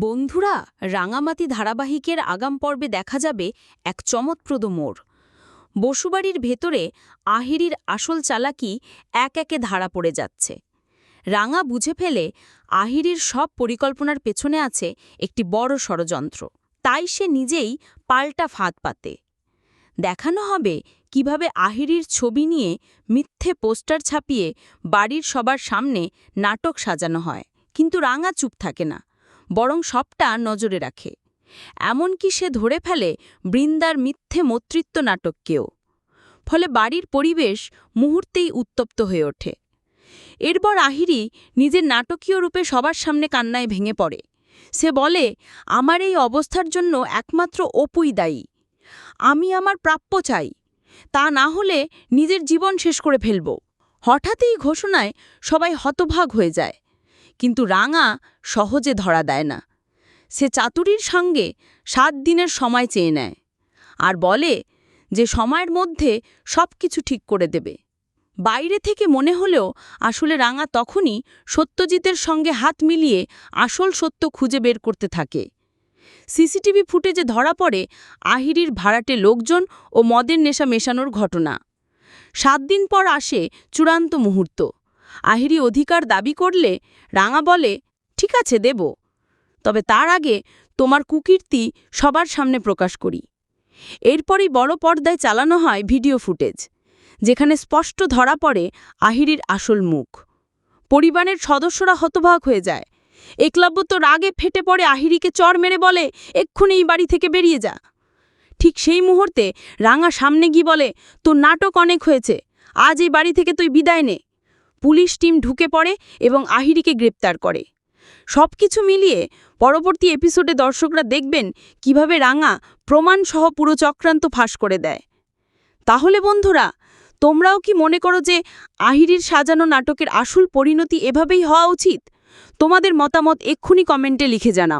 বন্ধুরা রাঙামাতি ধারাবাহিকের আগাম পর্বে দেখা যাবে এক চমৎপ্রদ মোড়। বসুবাড়ির ভেতরে আহিরির আসল চালাকি এক একে ধারা পড়ে যাচ্ছে। রাঙা বুঝে ফেলে আহিরির সব পরিকল্পনার পেছনে আছে একটি বড় ষড়যন্ত্র। তাই সে নিজেই পাল্টা ফাঁদ পাতে। দেখানো হবে কীভাবে আহিরির ছবি নিয়ে মিথ্যে পোস্টার ছাপিয়ে বাড়ির সবার সামনে নাটক সাজানো হয়। কিন্তু রাঙা চুপ থাকে না। বরং সবটা নজরে রাখে। এমনকি সে ধরে ফেলে বৃন্দার মিথ্যে মতৃত্ব নাটককেও। ফলে বাড়ির পরিবেশ মুহূর্তেই উত্তপ্ত হয়ে ওঠে। এরপর আহিরি নিজের নাটকীয় রূপে সবার সামনে কান্নায় ভেঙে পড়ে। সে বলে, আমার এই অবস্থার জন্য একমাত্র অপুই দায়ী। আমি আমার প্রাপ্য চাই। তা না হলে নিজের জীবন শেষ করে ফেলব। হঠাৎই ঘোষণায় সবাই হতভাগ হয়ে যায়। কিন্তু রাঙা সহজে ধরা দেয় না। সে চাতুরির সঙ্গে সাত দিনের সময় চেয়ে নেয় আর বলে যে সময়ের মধ্যে সব কিছু ঠিক করে দেবে। বাইরে থেকে মনে হলেও আসলে রাঙা তখনই সত্যজিতের সঙ্গে হাত মিলিয়ে আসল সত্য খুঁজে বের করতে থাকে। সিসিটিভি ফুটেজে ধরা পড়ে আহিরির ভাড়াটে লোকজন ও মদের নেশা মেশানোর ঘটনা। সাত দিন পর আসে চূড়ান্ত মুহূর্ত। আহিরি অধিকার দাবি করলে রাঙা বলে, ঠিক আছে, দেব। তবে তার আগে তোমার কুকীর্তি সবার সামনে প্রকাশ করি। এরপরই বড় পর্দায় চালানো হয় ভিডিও ফুটেজ, যেখানে স্পষ্ট ধরা পড়ে আহিরির আসল মুখ। পরিবারের সদস্যরা হতবাক হয়ে যায়। একলব্য তো রাগে ফেটে পড়ে আহিরিকে চর মেরে বলে, এক্ষুনি এই বাড়ি থেকে বেরিয়ে যা। ঠিক সেই মুহূর্তে রাঙা সামনে গিয়ে বলে, তোর নাটক অনেক হয়েছে। আজ এই বাড়ি থেকে তুই বিদায় নে। পুলিশ টিম ঢুকে পড়ে এবং আহিরিকে গ্রেপ্তার করে। সবকিছু মিলিয়ে পরবর্তী এপিসোডে দর্শকরা দেখবেন কীভাবে রাঙা প্রমাণসহ পুরো চক্রান্ত ফাঁস করে দেয়। তাহলে বন্ধুরা, তোমরাও কি মনে করো যে আহিরির সাজানো নাটকের আসল পরিণতি এভাবেই হওয়া উচিত? তোমাদের মতামত এক্ষুনি কমেন্টে লিখে জানাও।